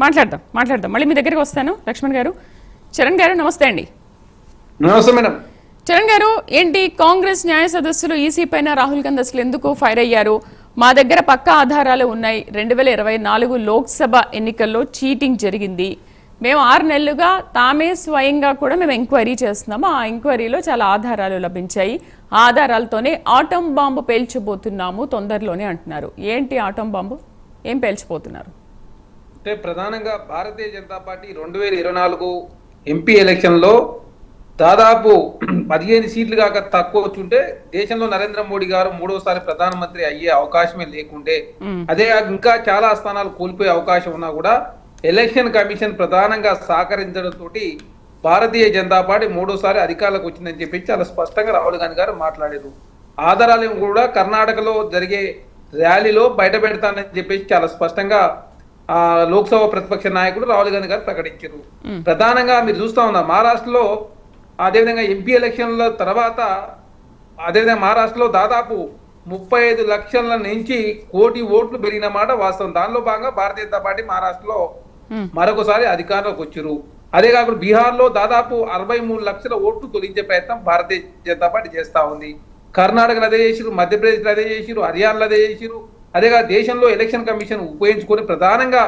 మాట్లాడదాం మాట్లాడదాం. మళ్ళీ మీ దగ్గరికి వస్తాను లక్ష్మణ్ గారు. చరణ్ గారు నమస్తే అండి. నమస్తే మేడం. చరణ్ గారు ఏంటి కాంగ్రెస్ న్యాయ సదస్సులు ఈసీ పైన రాహుల్ గాంధీ అసలు ఎందుకు ఫైర్ అయ్యారు? మా దగ్గర పక్కా ఆధారాలు ఉన్నాయి. రెండు వేల ఇరవై నాలుగు లోక్సభ ఎన్నికల్లో చీటింగ్ జరిగింది. మేము ఆరు నెలలుగా తామే స్వయంగా కూడా మేము ఎంక్వైరీ చేస్తున్నాము. ఆ ఎంక్వైరీలో చాలా ఆధారాలు లభించాయి. ఆధారాలతోనే ఆటం బాంబు పేల్చబోతున్నాము తొందరలోనే అంటున్నారు. ఏంటి ఆటం బాంబు? ఏం పేల్చబోతున్నారు? అంటే ప్రధానంగా భారతీయ జనతా పార్టీ రెండు వేల ఇరవై నాలుగు ఎంపీ ఎలక్షన్లో దాదాపు పదిహేను సీట్లు కాక తక్కువ వచ్చుంటే దేశంలో నరేంద్ర మోడీ గారు మూడోసారి ప్రధానమంత్రి అయ్యే అవకాశమే లేకుంటే అదే ఇంకా చాలా స్థానాలు కోల్పోయే అవకాశం ఉన్నా కూడా ఎలక్షన్ కమిషన్ ప్రధానంగా సహకరించడంతో భారతీయ జనతా పార్టీ మూడోసారి అధికారంలోకి వచ్చిందని చెప్పి చాలా స్పష్టంగా రాహుల్ గాంధీ గారు మాట్లాడారు. ఆధారాలు కూడా కర్ణాటకలో జరిగే ర్యాలీలో బయట పెడతానని చెప్పేసి చాలా స్పష్టంగా లోక్సభ ప్రతిపక్ష నాయకుడు రాహుల్ గాంధీ గారు ప్రకటించారు. ప్రధానంగా మీరు చూస్తా ఉన్నారు మహారాష్ట్రలో అదేవిధంగా ఎంపీ ఎలక్షన్ల తర్వాత అదేవిధంగా మహారాష్ట్రలో దాదాపు ముప్పై ఐదు లక్షల నుంచి కోటి ఓట్లు పెరిగిన మాట వాస్తవం. దానిలో భాగంగా భారతీయ జనతా పార్టీ మహారాష్ట్రలో మరొకసారి అధికారంలోకి వచ్చారు అదే కాకుండా బీహార్లో దాదాపు అరవై మూడు లక్షల ఓట్లు తొలగించే ప్రయత్నం భారతీయ జనతా పార్టీ చేస్తా ఉంది. కర్ణాటకలో అదే చేసిరు మధ్యప్రదేశ్లో అదే చేసిరు హర్యానాలో అదే చేసిరు అదేగా దేశంలో ఎలక్షన్ కమిషన్ ఉపయోగించుకొని ప్రధానంగా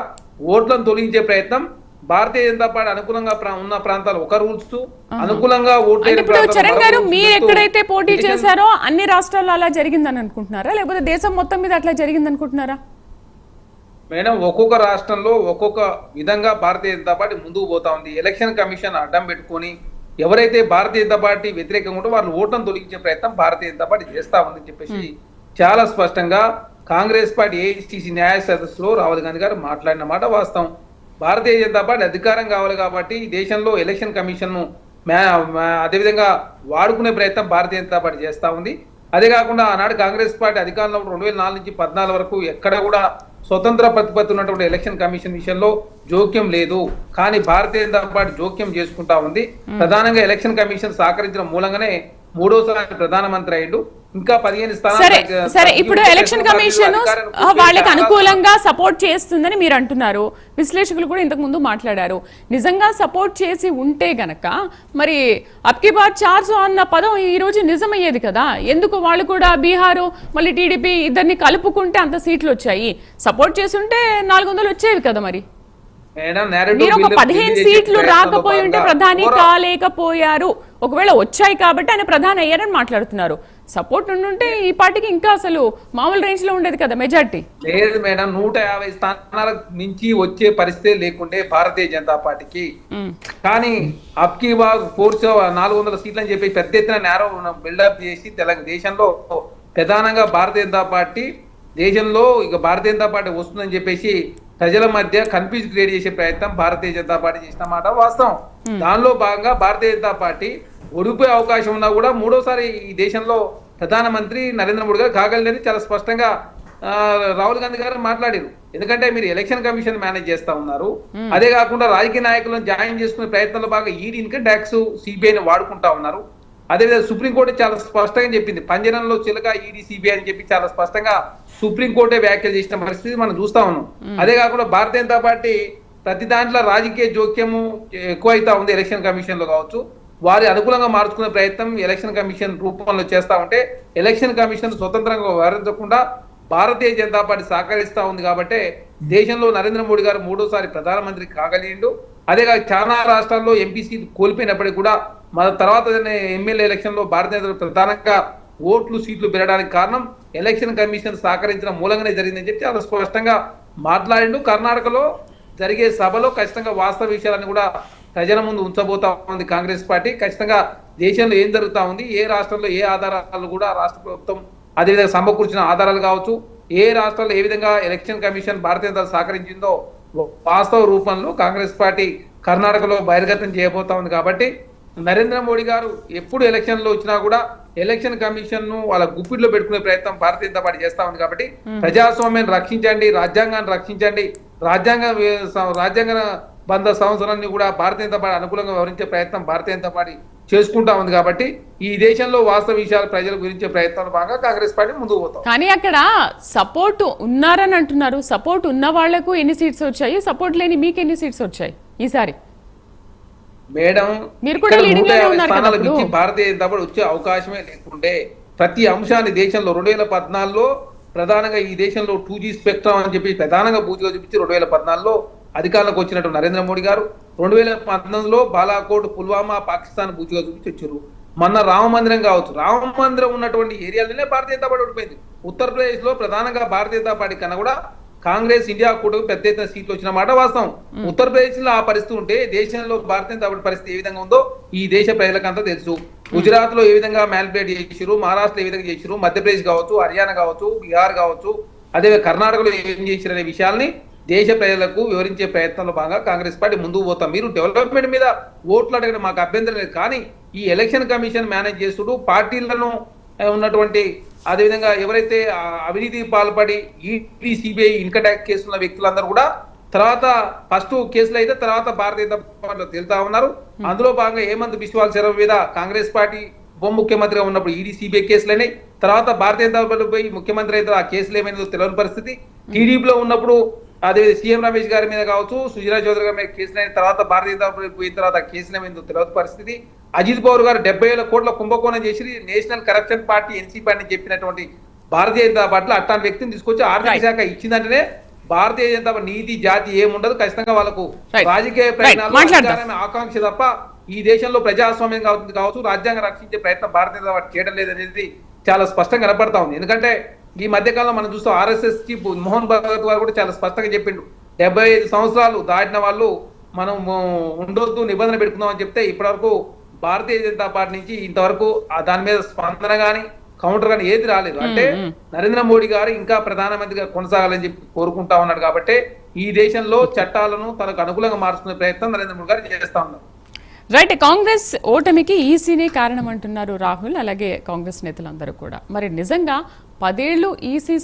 ఓట్లను తొలగించే ప్రయత్నం భారతీయ జనతా పార్టీ అనుకూలంగా ఉన్న ప్రాంతాలు ఒక రూల్స్ అనుకూలంగా ఓటు అంటే వేయని ఇప్పుడు ప్రాంతాలు చరణ్ గారు మీరు ఎక్కడైతే పోటీ చేశారో అన్ని రాష్ట్రాల్లో అలా జరిగిందని అనుకుంటున్నారా? లేకపోతే దేశం మొత్తం మీద అట్లా జరిగింది అనుకుంటున్నారా? మేడం ఒక్కొక్క రాష్ట్రంలో ఒక్కొక్క విధంగా భారతీయ జనతా పార్టీ ముందుకు పోతా ఉంది. ఎలక్షన్ కమిషన్ అడ్డం పెట్టుకొని ఎవరైతే భారతీయ జనతా పార్టీ వ్యతిరేకంగా ఉంటో వాళ్ళు ఓట్లను తొలగించే ప్రయత్నం భారతీయ జనతా పార్టీ చేస్తా ఉందని చెప్పేసి చాలా స్పష్టంగా కాంగ్రెస్ పార్టీ ఏఐసిసి న్యాయ సదస్సులో రాహుల్ గాంధీ గారు మాట్లాడిన మాట వాస్తవం. భారతీయ జనతా పార్టీ అధికారం కావాలి కాబట్టి ఈ దేశంలో ఎలక్షన్ కమిషన్ను అదేవిధంగా వాడుకునే ప్రయత్నం భారతీయ జనతా పార్టీ చేస్తా ఉంది. అదే కాకుండా ఆనాడు కాంగ్రెస్ పార్టీ అధికారంలో రెండు వేల నాలుగు నుంచి పద్నాలుగు వరకు ఎక్కడ కూడా స్వతంత్ర ప్రతిపత్తి ఉన్నటువంటి ఎలక్షన్ కమిషన్ విషయంలో జోక్యం లేదు. కానీ భారతీయ జనతా పార్టీ జోక్యం చేసుకుంటా ఉంది. ప్రధానంగా ఎలక్షన్ కమిషన్ సహకరించడం మూలంగానే మూడోసారి ప్రధానమంత్రి అయ్యిండు. ఇంకా పదిహేను స్థానాలు సరే ఇప్పుడు ఎలక్షన్ కమిషన్ వాళ్ళకి అనుకూలంగా సపోర్ట్ చేస్తుందని మీరు అంటున్నారు. విశ్లేషకులు కూడా ఇంతకు ముందు మాట్లాడారు. నిజంగా సపోర్ట్ చేసి ఉంటే గనక మరి అప్కి బార్ చార్జ్ అన్న పదం ఈ రోజు నిజమయ్యేది కదా? ఎందుకు వాళ్ళు కూడా బీహారు మళ్ళీ టీడీపీ ఇద్దరిని కలుపుకుంటే అంత సీట్లు వచ్చాయి? సపోర్ట్ చేసి ఉంటే నాలుగు వందలు వచ్చేవి కదా మరి? మీరు ఒక పదిహేను సీట్లు రాకపోయి ఉంటే ప్రధాని కాలేకపోయారు. ఒకవేళ వచ్చాయి కాబట్టి ఆయన ప్రధాని అయ్యారని మాట్లాడుతున్నారు. సపోర్ట్ ఉండుంటే ఈ పార్టీకి ఇంకా అసలు మామూలు రేంజ్లో ఉండేది కదా మెజార్టీ లేదు మేడం నూట యాభై స్థానాల నుంచి వచ్చే పరిస్థితి లేకుంటే భారతీయ జనతా పార్టీకి. కానీ అప్కి బాగ్ ఫోర్స్ నాలుగు వందల సీట్లు అని చెప్పి పెద్ద ఎత్తున నేరో బిల్డప్ చేసి తెలంగాణ దేశంలో ప్రధానంగా భారతీయ జనతా పార్టీ దేశంలో ఇక భారతీయ జనతా పార్టీ వస్తుందని చెప్పేసి ప్రజల మధ్య కన్ఫ్యూజ్ క్రియేట్ చేసే ప్రయత్నం భారతీయ జనతా పార్టీ చేసిన మాట వాస్తవం. దానిలో భాగంగా భారతీయ జనతా పార్టీ ఓడిపోయే అవకాశం ఉన్నా కూడా మూడోసారి ఈ దేశంలో ప్రధానమంత్రి నరేంద్ర మోడీ గారు కాగలని చాలా స్పష్టంగా రాహుల్ గాంధీ గారు మాట్లాడారు. ఎందుకంటే మీరు ఎలక్షన్ కమిషన్ మేనేజ్ చేస్తా ఉన్నారు. అదే కాకుండా రాజకీయ నాయకులను జాయిన్ చేసుకునే ప్రయత్నంలో బాగా ఈడీ ఇన్కమ్ ట్యాక్స్ సిబిఐని వాడుకుంటా ఉన్నారు. అదేవిధంగా సుప్రీంకోర్టు చాలా స్పష్టంగా చెప్పింది. పంజరంలో చిలక ఈడీ సిబిఐ అని చెప్పి చాలా స్పష్టంగా సుప్రీంకోర్టే వ్యాఖ్యలు చేసిన పరిస్థితి మనం చూస్తా ఉన్నాం. అదే కాకుండా భారతీయ జనతా పార్టీ ప్రతి దాంట్లో రాజకీయ జోక్యము ఎక్కువ అవుతా ఉంది ఎలక్షన్ కమిషన్లో కావచ్చు. వారి అనుకూలంగా మార్చుకునే ప్రయత్నం ఎలక్షన్ కమిషన్ రూపంలో చేస్తా ఉంటే ఎలక్షన్ కమిషన్ స్వతంత్రంగా వ్యవహరించకుండా భారతీయ జనతా పార్టీ సహకరిస్తా ఉంది కాబట్టి దేశంలో నరేంద్ర మోడీ గారు మూడోసారి ప్రధానమంత్రి కాగలిగిండు. అదే కాక చాలా రాష్ట్రాల్లో ఎంపీ సీట్ కోల్పోయినప్పటికీ కూడా మన తర్వాత ఎమ్మెల్యే ఎలక్షన్లో భారతీయ జనతా ప్రధానంగా ఓట్లు సీట్లు పెరగడానికి కారణం ఎలక్షన్ కమిషన్ సహకరించిన మూలంగానే జరిగిందని చెప్పి చాలా స్పష్టంగా మాట్లాడిండు. కర్ణాటకలో జరిగే సభలో ఖచ్చితంగా వాస్తవ విషయాలను కూడా ప్రజల ముందు ఉంచబోతా ఉంది కాంగ్రెస్ పార్టీ. ఖచ్చితంగా దేశంలో ఏం జరుగుతా ఉంది? ఏ రాష్ట్రంలో ఏ ఆధారాలు కూడా రాష్ట్ర ప్రభుత్వం అదేవిధంగా సమకూర్చిన ఆధారాలు కావచ్చు. ఏ రాష్ట్రాల్లో ఏ విధంగా ఎలక్షన్ కమిషన్ భారతీయ జనతా సహకరించిందో వాస్తవ రూపంలో కాంగ్రెస్ పార్టీ కర్ణాటకలో బహిర్గతం చేయబోతా ఉంది కాబట్టి నరేంద్ర మోడీ గారు ఎప్పుడు ఎలక్షన్లో వచ్చినా కూడా ఎలక్షన్ కమిషన్ను వాళ్ళ గుప్పిట్లో పెట్టుకునే ప్రయత్నం భారతీయ జనతా పార్టీ చేస్తా ఉంది కాబట్టి ప్రజాస్వామ్యాన్ని రక్షించండి రాజ్యాంగాన్ని రక్షించండి రాజ్యాంగ రాజ్యాంగ వంద సంవత్సరాన్ని కూడా భారతీయ జనతా పార్టీ అనుకూలంగా వివరించే ప్రయత్నం భారతీయ జనతా పార్టీ చేసుకుంటా ఉంది కాబట్టి ఈ దేశంలో వాస్తవ విషయాలు ప్రజలకు గురించే ప్రయత్నంలో భాగంగా కాంగ్రెస్ పార్టీ ముందుకు పోతాం. కానీ అక్కడ సపోర్ట్ ఉన్నారని అంటున్నారు. సపోర్ట్ ఉన్న వాళ్ళకు ఎన్ని సీట్స్ వచ్చాయి? సపోర్ట్ లేని మీకు ఎన్ని సీట్స్ వచ్చాయి? ఈసారి. మేడం మీరు కూడా భారతీయ జనతా పార్టీ వచ్చే అవకాశమే లేకుండే ప్రతి అంశాన్ని దేశంలో రెండు వేల పద్నాలుగులో ప్రధానంగా ఈ దేశంలో టూ జీ స్పెక్ట్రమ్ అని చెప్పి ప్రధానంగా బూతిగా చూపించి రెండు వేల పద్నాలుగులో అధికారంలోకి వచ్చినట్టు నరేంద్ర మోడీ గారు రెండు వేల పంతొమ్మిదిలో బాలాకోట్ పుల్వామా పాకిస్తాన్ బూచిగా చూపించి వచ్చారు మొన్న రామ మందిరం కావచ్చు. రామ మందిరం ఉన్నటువంటి ఏరియాలోనే భారతీయ జనతా పార్టీ ఓడిపోయింది. ఉత్తరప్రదేశ్లో ప్రధానంగా భారతీయ జనతా పార్టీ కన్నా కూడా కాంగ్రెస్ ఇండియా కూడా పెద్ద ఎత్తున సీట్లు వచ్చిన మాట వాస్తవం. ఉత్తరప్రదేశ్లో ఆ పరిస్థితి ఉంటే దేశంలో భారతీయ జనతా పార్టీ పరిస్థితి ఏ విధంగా ఉందో ఈ దేశ ప్రజలకంతా తెలుసు. గుజరాత్లో ఏ విధంగా మ్యానిపులేట్ చేసిరు మహారాష్ట్రలో ఏ విధంగా చేసిరు మధ్యప్రదేశ్ కావచ్చు హర్యానా కావచ్చు బీహార్ కావచ్చు అదే కర్ణాటకలో ఏం చేసిరు అనే విషయాల్ని దేశ ప్రజలకు వివరించే ప్రయత్నంలో భాగంగా కాంగ్రెస్ పార్టీ ముందుకు పోతాం. మీరు డెవలప్మెంట్ మీద ఓట్లు అడగడం మాకు అభ్యంతరం లేదు. కానీ ఈ ఎలక్షన్ కమిషన్ మేనేజ్ చేస్తుడు పార్టీలను ఉన్నటువంటి అదేవిధంగా ఎవరైతే అవినీతి పాల్పడి ED CBI income tax case ఉన్న వ్యక్తులందరూ కూడా తర్వాత ఫస్ట్ కేసులు అయితే తర్వాత భారతీయ జనతా పార్టీలో తేలుతా ఉన్నారు. అందులో భాగంగా హేమంత్ బిశ్వాల్ శర్మ మీద కాంగ్రెస్ పార్టీ ఉప ముఖ్యమంత్రిగా ఉన్నప్పుడు ఈడీ సిబిఐ కేసులైనాయి తర్వాత భారతీయ జనతా పార్టీ పోయి ముఖ్యమంత్రి అయితే ఆ కేసులు ఏమైందో తెలియని పరిస్థితి. టీడీపీలో ఉన్నప్పుడు అదే సీఎం రమేష్ గారి మీద కావచ్చు సుజనా చౌదరి గారి మీద కేసులు అయిన తర్వాత భారతీయ జనతా పార్టీ పోయిన తర్వాత కేసులు ఏమైందో తెలియని పరిస్థితి అజిత్ పవార్ గారు డెబ్బై వేల కోట్ల కుంభకోణం చేసి నేషనల్ కరప్షన్ పార్టీ ఎన్సీపీ అని చెప్పినటువంటి భారతీయ జనతా పార్టీలో అట్లాంటి వ్యక్తిని తీసుకొచ్చి ఆర్థిక. శాఖ ఇచ్చిందంటేనే భారతీయ జనతా పార్టీ నీతి జాతి ఏముండదు ఖచ్చితంగా వాళ్ళకు. రాజకీయ. ప్రయత్నాలు ఆకాంక్ష తప్ప ఈ దేశంలో ప్రజాస్వామ్యం కావచ్చు రాజ్యాంగం రక్షించే ప్రయత్నం భారతీయ జనతా పార్టీ చేయడం లేదనేది చాలా స్పష్టంగా కనపడతా ఉంది ఎందుకంటే ఈ మధ్య కాలంలో మనం చూస్తాం ఆర్ఎస్ఎస్కి మోహన్ భగవత్ గారు కూడా చాలా స్పష్టంగా చెప్పిండు. డెబ్బై ఐదు సంవత్సరాలు దాటిన వాళ్ళు మనం ఉండొద్దు నిబంధన పెట్టుకుందాం అని చెప్తే ఇప్పటివరకు భారతీయ జనతా పార్టీ నుంచి ఇంతవరకు ఆ దాని మీద స్పందన గాని కౌంటర్ గాని ఏది రాలేదు. అంటే. నరేంద్ర మోడీ గారు ఇంకా ప్రధానమంత్రిగా కొనసాగాలని చెప్పి కోరుకుంటా ఉన్నాడు కాబట్టి ఈ దేశంలో చట్టాలను తనకు అనుకూలంగా మార్చుకునే ప్రయత్నం నరేంద్ర మోడీ గారు చేస్తా ఉన్నారు. రైట్ కాంగ్రెస్ ఓటమికి ఈసీనే కారణం అంటున్నారు రాహుల్ అలాగే కాంగ్రెస్ నేతలందరూ కూడా. మరి నిజంగా పదేళ్ళు ఈసీ